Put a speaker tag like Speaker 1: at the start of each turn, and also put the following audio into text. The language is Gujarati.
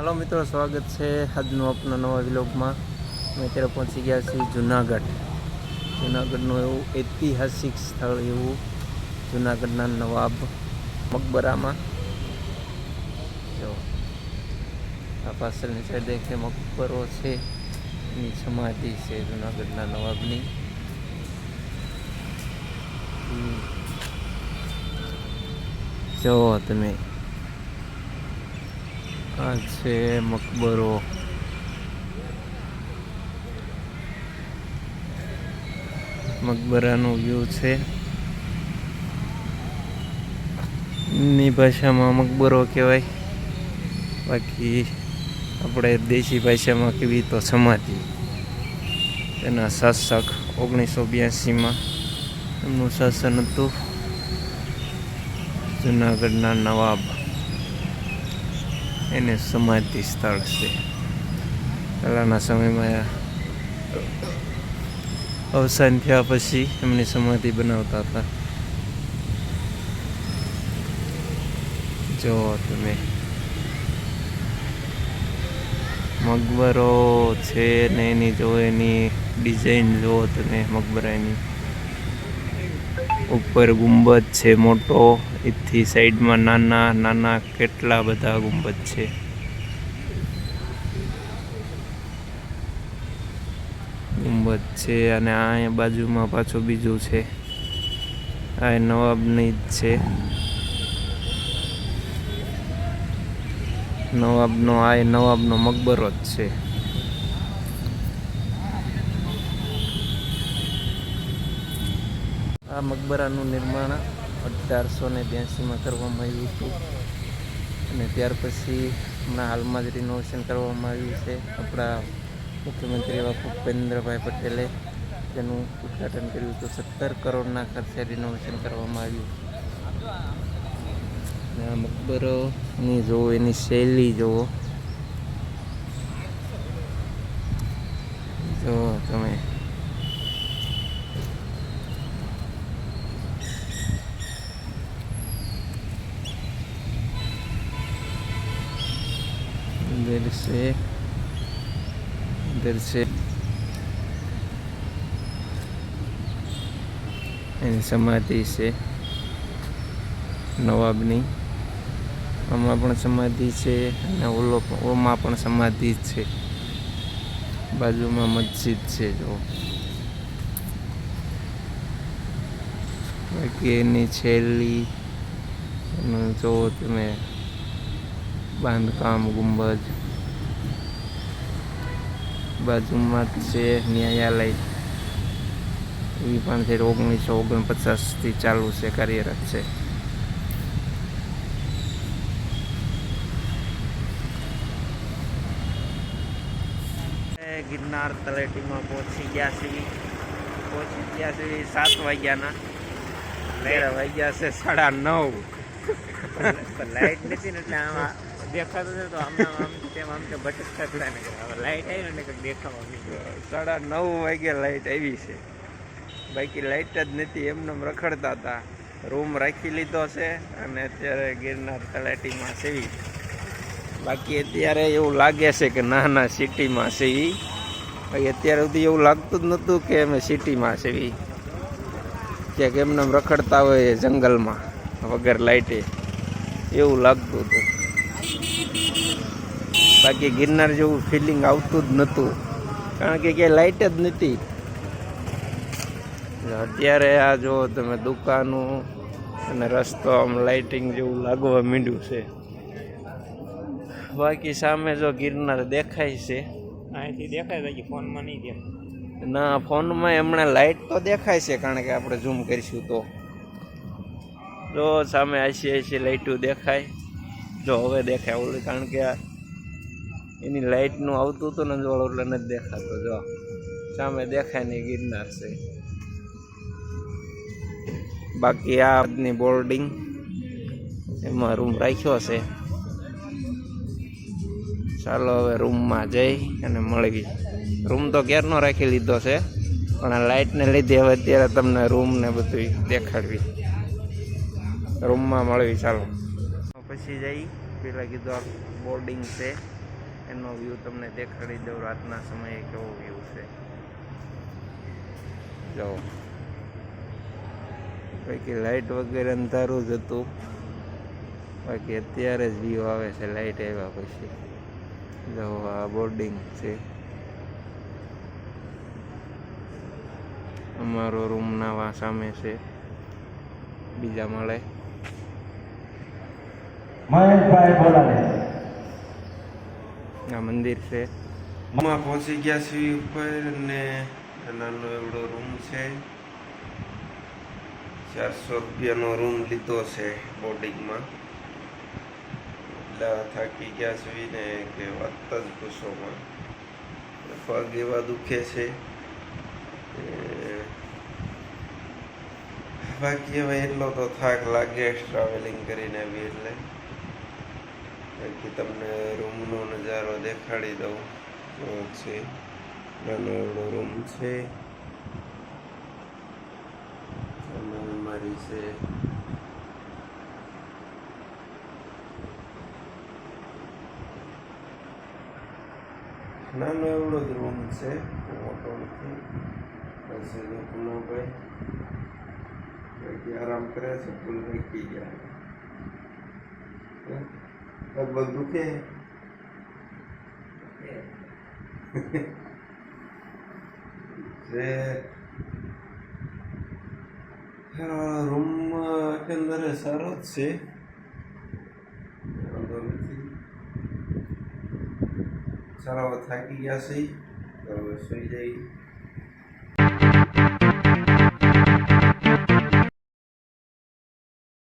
Speaker 1: હલો મિત્રો, સ્વાગત છે આજનો આપણા નવા વિલોગમાં. અમે અત્યારે પહોંચી ગયા છીએ જુનાગઢ. જુનાગઢનું એવું ઐતિહાસિક સ્થળ એવું, જુનાગઢના નવાબ મકબરામાં. જો, આ પાછળની સાઈડ એક મકબરો છે, એની સમાધિ છે જુનાગઢના નવાબની. જો, તમે આ છે મકબરો. મકબરાનો વ્યૂ છે. ની ભાષામાં મકબરો કહેવાય. બાકી આપણે દેશી ભાષામાં કહેવી તો સમાધિ. તેના શાસક ઓગણીસો બ્યાસીમાં. એમનું શાસન હતું જુનાગઢના નવાબ. એને સમાધિ સ્થળ છે પહેલાંના સમયમાં આ અવસાન થયા પછી એમની સમાધિ બનાવતા હતા જો તમે મકબરો છે ને એની જો એની ડિઝાઇન જુઓ તમે મકબરાની ઉપર ગુંબદ છે મોટો એથી સાઈડમાં નાના નાના કેટલા બધા ગુંબદ છે. ગુંબદ છે અને આ બાજુમાં પાછું બીજું છે. આ નવાબની જ છે. નવાબનો, આ નવાબનો મકબરો જ છે. આ મકબરાનું નિર્માણ અઢારસો ને બ્યાસીમાં કરવામાં આવ્યું હતું. અને ત્યાર પછી હમણાં હાલમાં જ રિનોવેશન કરવામાં આવ્યું છે. આપણા મુખ્યમંત્રી એવા ભૂપેન્દ્રભાઈ પટેલે તેનું ઉદ્ઘાટન કર્યું હતું. સત્તર કરોડના ખર્ચે રિનોવેશન કરવામાં આવ્યું આ મકબરોની જુઓ, એની શૈલી જુઓ. જુઓ તમે. से इधर से એની સમાધિ છે નવાબની આમાં પણ સમાધિ છે અને ઓલો પણ- ઓમાં પણ સમાધિ જ છે બાજુમાં મસ્જિદ છે જો બાકી એની છેલ્લી એનું જો તમે બાંધકામ ગુંબજ બાજુમાં છે ન્યાયાલય. એ પણ છે ઓગણીસો ઓગણપચાસથી ચાલુ છે કાર્યરત છે. ગિરનાર તળેટીમાં પહોંચી ગયા છીએ. પહોંચી ગયા છીએ સાત વાગ્યાના. વાગ્યા છે સાડા નવ.
Speaker 2: લાઈટ નથી ને એટલે આમાં દેખાતું છે તો આમ આમ તેમ આમ તો ભટકતા થોડા ને હવે લાઈટ આવી ને કંઈક દેખાવા માંડ્યું.
Speaker 1: સાડા નવ વાગે લાઈટ આવી છે. બાકી લાઈટ જ નથી એમને એમ રખડતા હતા. રૂમ રાખી લીધો છે અને અત્યારે ગિરનાર તળાટીમાં સેવી બાકી અત્યારે એવું લાગે છે કે નાના સિટીમાં સેવી બાકી અત્યાર સુધી એવું લાગતું જ નહોતું કે અમે સિટીમાં સેવી ક્યાંક એમને એમ રખડતા હોય જંગલમાં વગર લાઇટે એવું લાગતું હતું. બાકી ગિરનાર જેવું ફિલિંગ આવતું જ નહોતું કારણ કે ક્યાંય લાઇટ જ નથી અત્યારે આ જો તમે દુકાનો અને રસ્તો આમ લાઇટિંગ જેવું લાગવા માંડ્યું છે. બાકી સામે જો ગિરનાર દેખાય છે.
Speaker 2: અહીંથી દેખાય બાકી ફોનમાં નહીં દેખાય.
Speaker 1: ના ફોનમાં હમણાં લાઇટ તો દેખાય છે કારણ કે આપણે ઝૂમ કરીશું તો. જો સામે આઈસી આસી લાઇટો દેખાય. જો હવે દેખાય ઓલું કારણ કે આ એની લાઇટનું આવતું હતું ને જોડો એટલે નથી દેખાતો, જો. સામે દેખાય નહીં ગિરનાર છે. બાકી આજની બોર્ડિંગ એમાં રૂમ રાખ્યો છે. ચાલો હવે રૂમમાં જઈ અને મળવી રૂમ તો ક્યારનો રાખી લીધો છે, પણ આ લાઇટને લીધે હવે અત્યારે તમને રૂમ ને બધું દેખાડવી. રૂમમાં મળવી ચાલો. પછી જઈ, પેલા કીધું બોર્ડિંગ છે. એનો વ્યૂ તમને દેખાડી દઉં રાતના સમયે કેવો વ્યૂ છે. જો. બાકી લાઇટ વગેરે અંધારું જ હતું. બાકી અત્યારે જ વ્યૂ આવે છે લાઇટ આવ્યા પછી. જો, આ બોર્ડિંગ છે. અમારો રૂમ નાવા સામે છે. બીજા માળે.
Speaker 3: મહેશભાઈ બોલાવે
Speaker 1: આ મંદિર છે. માં પહોંચી ગયા છીએ ઉપર ને નાનો એવડો રૂમ છે. ચારસો રૂપિયાનો રૂમ લીધો છે બોર્ડિંગમાં એટલા થાકી ગયા છીએ ને કે વાત જ ગુસ્સોમાં. પગ એવા દુખે છે બાકી હવે એટલો તો થાક લાગે ટ્રાવેલિંગ કરીને આવી એટલે. બાકી તમને રૂમનો નજારો દેખાડી દઉં. છે. નાનો એવડો રૂમ છે. મારી છે. નાનો એવડો જ રૂમ છે. મોટો નથી. પછી ભાઈ આરામ કરે છે, ફૂલ મૂકી ગયા. હે? લગભગ દુખે અંદર સારો જ છે નથી. સારા થાકી ગયા છે. સુઈ જઈ.